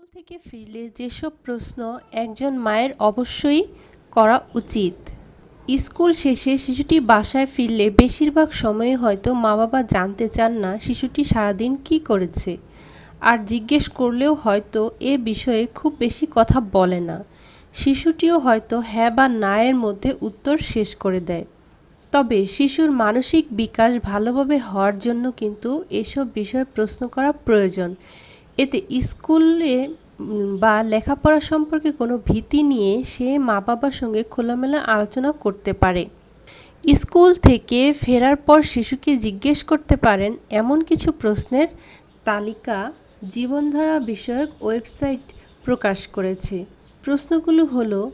School থেকে ফিরলে যেসব প্রশ্ন একজন মায়ের অবশ্যই করা উচিত। স্কুল শেষে শিশুটি বাসায় ফিরলে বেশিরভাগ সময়ই হয়তো মা বাবা জানতে চান না শিশুটি সারাদিন কি করেছে। আর জিজ্ঞেস করলেও হয়তো এ বিষয়ে খুব বেশি কথা বলে না। শিশুটিও হয়তো হ্যাঁ বা না এর মধ্যে উত্তর শেষ করে দেয়। তবে শিশুর মানসিক বিকাশ ভালোভাবে হওয়ার জন্য কিন্তু এসব বিষয়ে প্রশ্ন করা প্রয়োজন। এতে স্কুলে বা লেখাপড়া সম্পর্কে কোনো ভীতি নিয়ে সে মা বাবার সঙ্গে খোলামেলা আলোচনা করতে পারে। স্কুল থেকে ফেরার পর শিশুকে জিজ্ঞেস করতে পারেন, এমন কিছু প্রশ্নের তালিকা জীবনধারা বিষয়ক ওয়েবসাইট প্রকাশ করেছে। প্রশ্নগুলো হলো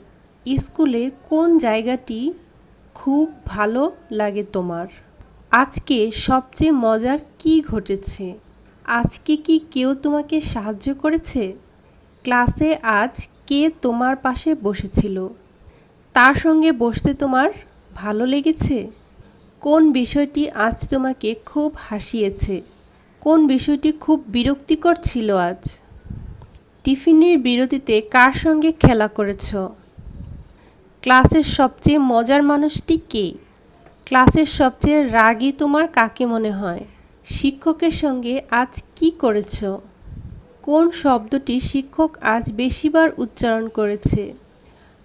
স্কুলের কোন জায়গাটি খুব ভালো লাগে তোমার? আজকে সবচেয়ে মজার কী ঘটেছে? আজকে কি কেউ তোমাকে সাহায্য করেছে? ক্লাসে আজ কে তোমার পাশে বসেছিল? তার সঙ্গে বসতে তোমার ভালো লেগেছে? কোন বিষয়টি আজ তোমাকে খুব হাসিয়েছে? কোন বিষয়টি খুব বিরক্তিকর ছিল আজ? টিফিনের বিরতিতে কার সঙ্গে খেলা করেছ? ক্লাসের সবচেয়ে মজার মানুষটি কে? ক্লাসের সবচেয়ে রাগী তোমার কাকে মনে হয়? শিক্ষকের সঙ্গে আজ কি করেছ? কোন শব্দটি শিক্ষক আজ বেশিবার উচ্চারণ করেছে?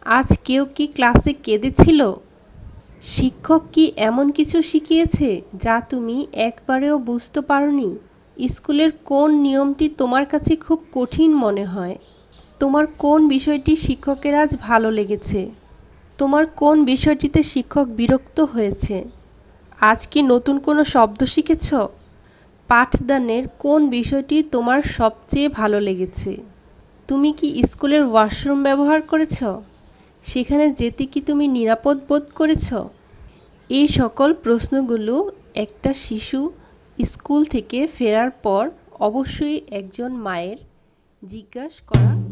আজ কেউ কি ক্লাসে কেঁদেছিল? শিক্ষক কি এমন কিছু শিখিয়েছে যা তুমি একবারেও বুঝতে পারোনি? স্কুলের কোন নিয়মটি তোমার কাছে খুব কঠিন মনে হয়? তোমার কোন বিষয়টি শিক্ষকের আজ ভালো লেগেছে? তোমার কোন বিষয়টিতে শিক্ষক বিরক্ত হয়েছে? আজ কি নতুন কোনো শব্দ শিখেছ? পাঠদানের কোন বিষয়টি তোমার সবচেয়ে ভালো লেগেছে? তুমি কি স্কুলের ওয়াশরুম ব্যবহার করেছ? সেখানে যেতে কি তুমি নিরাপদ বোধ করেছ? এই সকল প্রশ্নগুলো একটা শিশু স্কুল থেকে ফেরার পর অবশ্যই একজন মায়ের জিজ্ঞাসা করা